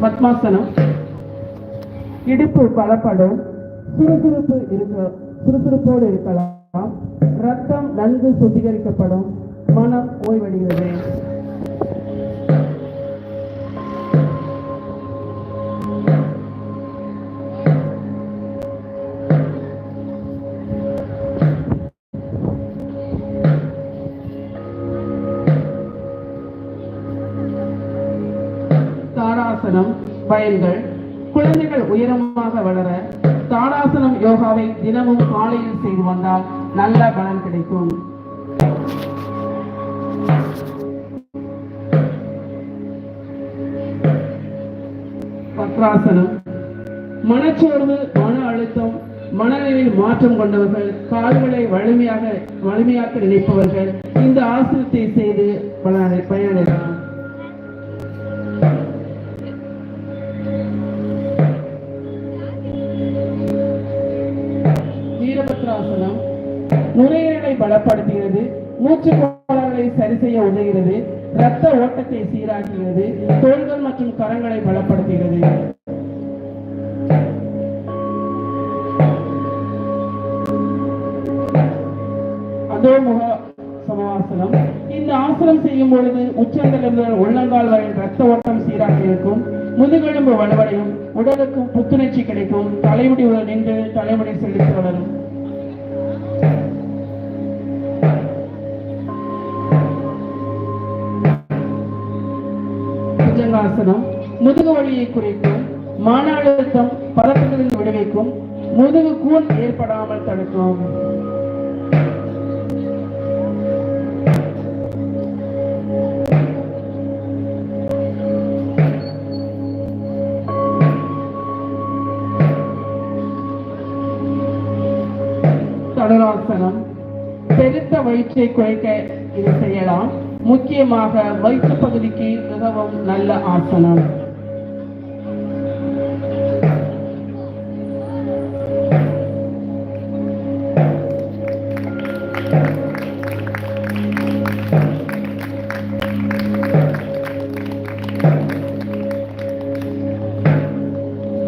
பத்மாசனம் இடுப்பு பலப்படும். சுறுசுறுப்பு இருக்க சுறுசுறுப்போடு இருக்கலாம். ரத்தம் நன்கு சுத்திகரிக்கப்படும். மனம் ஓய்வடைகிறது. தாடாசனம் பயன்கள் குழந்தைகள் உயரமாக வளர தாடாசனம் யோகாவை தினமும் காலையில் செய்து வந்தால் நல்ல பலன் கிடைக்கும். பத்ராசனம். மனச்சோர்வு மன அழுத்தம் மனநிலையில் மாற்றம் கொண்டவர்கள் கால்களை வலிமையாக வலிமையாக்க நினைப்பவர்கள் இந்த ஆசனத்தை செய்து வீரபத்ராசனம் நுரையீரலை பலப்படுத்துகிறது மூச்சு கோளாறுகளை சரி செய்ய உதவுகிறது இரத்த ஓட்டத்தை சீராக்குகிறது தோள்கள் மற்றும் கரங்களை பலப்படுத்துகிறது. அதோமுக சமாசனம் இந்த ஆசனம் செய்யும் பொழுது உச்சந்தலிருந்து உள்ளங்கால் வரை ரத்த ஓட்டம் சீராக இருக்கும் முதுகெலும்பு வலுவடையும் உடலுக்கு புத்துணர்ச்சி கிடைக்கும் தலைமுடி நின்று தலைமுடி செலுத்தி வளரும். ஆசனம் முதுகு வலியை குறைக்கும் மன அழுத்தம் பதட்டங்களில் விடுவிக்கும் முதுகு கூன் ஏற்படாமல் தடுக்கும். தடராசனம் பெருத்த வயிற்றை குறைக்க இதை செய்யலாம். முக்கியமாக வயிற்று பகுதிக்கு மிகவும் நல்ல ஆசனம்.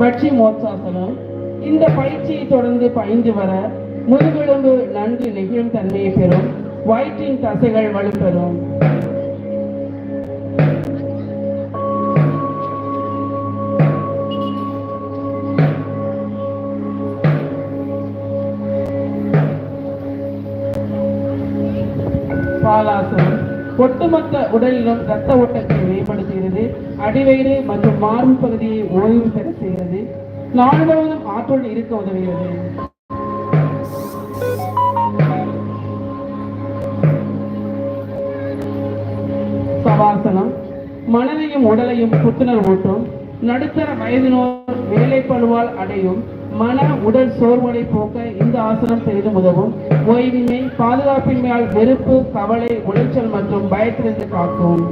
பட்சி மோட்சாசனம். இந்த பயிற்சியை தொடர்ந்து பயின்று வர முதுகெலும்பு நன்கு நெகிழும் தன்மையை பெறும். வயிற்றின் தசைகள் வலுப்பெறும். பாலாசனம். ஒட்டுமொத்த உடலிலும் ரத்த ஓட்டத்தை மேம்படுத்துகிறது. அடிவயிறு மற்றும் மார்பு பகுதியை ஓய்வு பெற செய்கிறது. நாள் முழுவதும் ஆற்றல் இருக்க உதவுகிறது. சவாசனம் மனதையும் உடலையும் புத்துணர்வூட்டும் நடுத்தர வயதினோர் வேலைப்படுவால் அடையும் மன உடல் சோர்வுகளை போக்க இந்த ஆசனம் செய்து உதவும். ஓய்வின்மை பாதுகாப்பின்மையால் வெறுப்பு கவலை உளைச்சல் மற்றும் பயத்திலிருந்து காக்கும்.